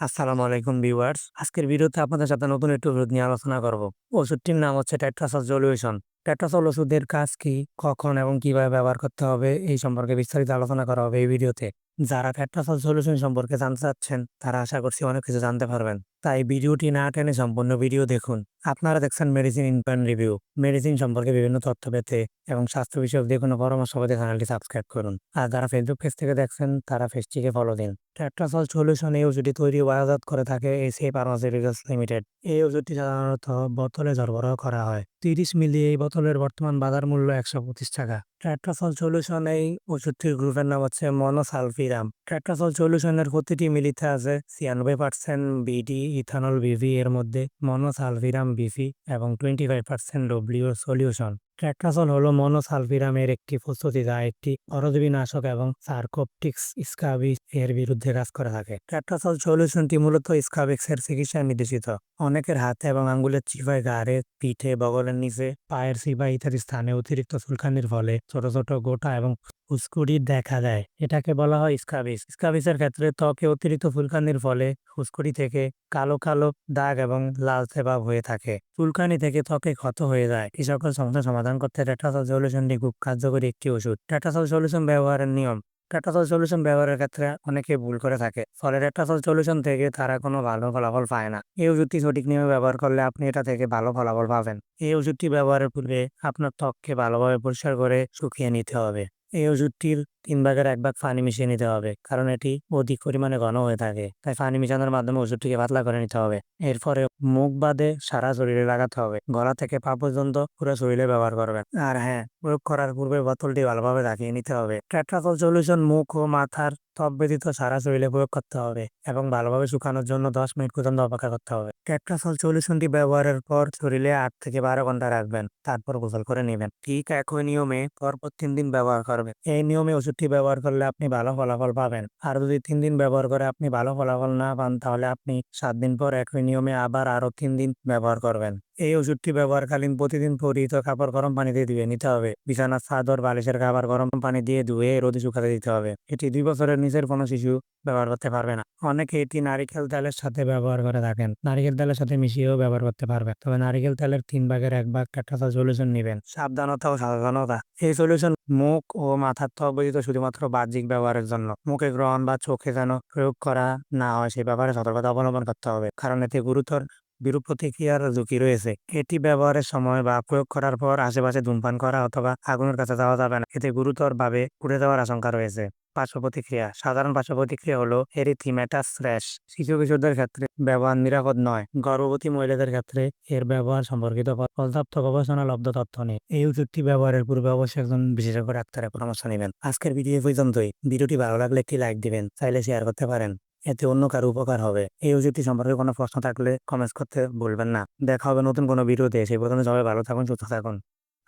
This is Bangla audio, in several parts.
আসসালামু আলাইকুম ভিউয়ার্স। আজকের ভিডিওতে আপনাদের সাথে নতুন একটি ওষুধ নিয়ে আলোচনা করব। ওষুধটির নাম হচ্ছে টেট্রাসল সলিউশন টেট্রাসল ওষুধের কাজ কি, কখন এবং কীভাবে ব্যবহার করতে হবে, এই সম্পর্কে বিস্তারিত আলোচনা করা হবে এই ভিডিওতে। যারা টেট্রাসল সলিউশন সম্পর্কে জানতে চাচ্ছেন, তারা আশা করছি অনেক কিছু জানতে পারবেন। তাই ভিডিওটি না টেনে সম্পূর্ণ ভিডিও দেখুন। আপনারা দেখছেন মেডিসিন ইনপ্যান্ট রিভিউ মেডিসিন সম্পর্কে বিভিন্ন তথ্য পেতে এবং স্বাস্থ্য বিষয়ক যে কোনো পরামর্শ পেতে চ্যানেলটি সাবস্ক্রাইব করুন। আর যারা ফেসবুক পেজ থেকে দেখছেন, তারা পেজটিকে ফলো দিন। টেট্রাসল সলিউশন এই ওষুধটি তৈরি ও করে থাকে এসিআই ফার্মাসিউটিক্যালস লিমিটেড এই ওষুধটি সাধারণত বোতলে সরবরাহ করা হয়। তিরিশ মিলি এই বোতলের বর্তমান বাজার মূল্য একশো পঁচিশ টাকা। ট্যাট্রাসল সলিউশন এই ওষুধটির গ্রুপের নাম হচ্ছে মনোসালফিরাম ট্যাট্রাসল সলিউশনের প্রতিটি মিলিতে আছে ছিয়ানব্বই পার্সেন্ট বিডি ইথানল বিভি এর মধ্যে মনোসালফিরাম বিভি এবং twenty five percent W solution Tetrasol হলো মনোসালফিরামের একটি প্রস্তুতি যা একটি পরজীবী নাশক এবং সার্কোপটিক্স স্কাবি এর বিরুদ্ধে কাজ করে থাকে। ট্যাট্রাসল সলিউশনটি মূলত স্কাবিক্স এর চিকিৎসায় নির্দেশিত। অনেকের হাতে এবং আঙ্গুলের চিপায় গাড়ে পিঠে, বগলের নিচে, পায়ের চিপায় ইত্যাদি স্থানে অতিরিক্ত চুলকানির ফলে ছোট ছোট গোটা এবং ফুসকুড়ি দেখা দেয়। এটাকে বলা হয় স্কাবিস স্কাবিসের ক্ষেত্রে ত্বকে অতিরিক্ত ফুলকানির ফলে ফুসকুড়ি থেকে কালো কালো দাগ এবং লালচে ভাব হয়ে থাকে। ফুলকানি থেকে ত্বকে ক্ষত হয়ে যায়। এই সকল সমস্যা সমাধান করতে টেট্রাসল সলিউশনটি খুব কার্যকরী একটি ওষুধ। টেট্রাসল সলিউশন ব্যবহারের নিয়ম। টেট্রাসল সলিউশন ব্যবহারের ক্ষেত্রে অনেকে ভুল করে থাকে, ফলে টেট্রাসল সলিউশন থেকে তারা কোনো ভালো ফলাফল পায় না। এই ওষুধটি সঠিক নিয়মে ব্যবহার করলে আপনি এটা থেকে ভালো ফলাফল পাবেন। এই ওষুধটি ব্যবহারের পূর্বে আপনার ত্বককে ভালোভাবে পরিষ্কার করে শুকিয়ে নিতে হবে। এই ওষুধটির তিন ভাগের এক ভাগ পানি মিশিয়ে নিতে হবে। কারণ এটি অধিক পরিমাণে ঘন হয়ে থাকে। তাই পানি মিশানোর মাধ্যমে ওষুধটিকে পাতলা করে নিতে হবে। এরপরে মুখ বাদে সারা শরীরে লাগাতে হবে। গলা থেকে পা পর্যন্ত পুরো শরীরে ব্যবহার করবেন। আর হ্যাঁ প্রয়োগ করার পূর্বে বোতলটি ভালোভাবে রাখিয়ে নিতে হবে। ট্যাট্রাকল সলিউশন মুখ ও মাথার ত্বক ব্যতীত সারা শরীরে প্রয়োগ করতে হবে এবং ভালোভাবে শুকানোর জন্য দশ মিনিট পর্যন্ত অপেক্ষা করতে হবে। ট্যাট্রাসল সলিউশনটি ব্যবহারের পর শরীরে আট থেকে বারো ঘণ্টা রাখবেন। তারপর গোসল করে নেবেন। ঠিক একই নিয়মে পরপর তিন দিন ব্যবহার করবেন। এই নিয়মে ওষুধটি ব্যবহার করলে আপনি ভালো ফলাফল পাবেন। আর যদি তিন দিন ব্যবহার করে আপনি ভালো ফলাফল না পান, তাহলে আপনি সাত দিন পর একই নিয়মে আবার আরও তিন দিন ব্যবহার করবেন। এই ওষুধটি ব্যবহারকালীন প্রতিদিন পরিহিত কাপড় গরম পানি দিয়ে ধুয়ে নিতে হবে। বিছানার চাদর, বালিশের খাবার গরম পানি দিয়ে ধুয়ে রোদে শুকাতে দিতে হবে। এটি দুই বছরের নিচের কোনো শিশু ব্যবহার করতে পারবে না। অনেকে এটি নারিকেল তেলের সাথে ব্যবহার করে থাকেন। নারিকেল তেলের সাথে মিশিয়েও ব্যবহার করতে পারবে। তবে নারিকেল তেলের তিন ভাগের এক ভাগ কাঠাতা সলিউশন নেবেন। সাবধানতা ও সাবধানতা। এই সলিউশন মুখ ও মাথার ত্বক ব্যতীত শুধুমাত্র বাহ্যিক ব্যবহারের জন্য। মুখে গ্রহণ বা চোখে যেন প্রয়োগ করা না হয় সেই ব্যাপারে সতর্কতা অবলম্বন করতে হবে। কারণ এতে গুরুতর বিরূপ প্রতিক্রিয়ার ঝুঁকি রয়েছে। এটি ব্যবহারের সময় বা প্রয়োগ করার পর আশেপাশে ধূমপান করা অথবা আগুনের কাছে যাওয়া যাবে না। এতে গুরুতরভাবে পুড়ে যাওয়ার আশঙ্কা রয়েছে। পার্শ্ব প্রতিক্রিয়া সাধারণ পার্শ্ব প্রতিক্রিয়া হলো এরিথিমেটাস র্যাশ। শিশু কিশোরদের ক্ষেত্রে ব্যবহার নিরাপদ নয়। গর্ভবতী মহিলাদের ক্ষেত্রে এর ব্যবহার সম্পর্কিত পর্যাপ্ত গবেষণা লব্ধ তথ্য নেই। এই ওষুধটি ব্যবহারের পূর্বে অবশ্যই একজন বিশেষজ্ঞ ডাক্তারের পরামর্শ নেবেন। আজকের ভিডিও পর্যন্তই। ভিডিওটি ভালো লাগলে একটি লাইক দিবেন। চাইলে শেয়ার করতে পারেন। এতে অন্য কারও উপকার হবে। এই অজুটি সম্পর্কে কোনো প্রশ্ন থাকলে কমেন্টস করতে বলবেন না। দেখা হবে নতুন কোনো ভিডিওতে। সেই পর্যন্ত সবাই ভালো থাকুন, সুস্থ থাকুন।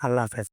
আল্লাহ হাফেজ।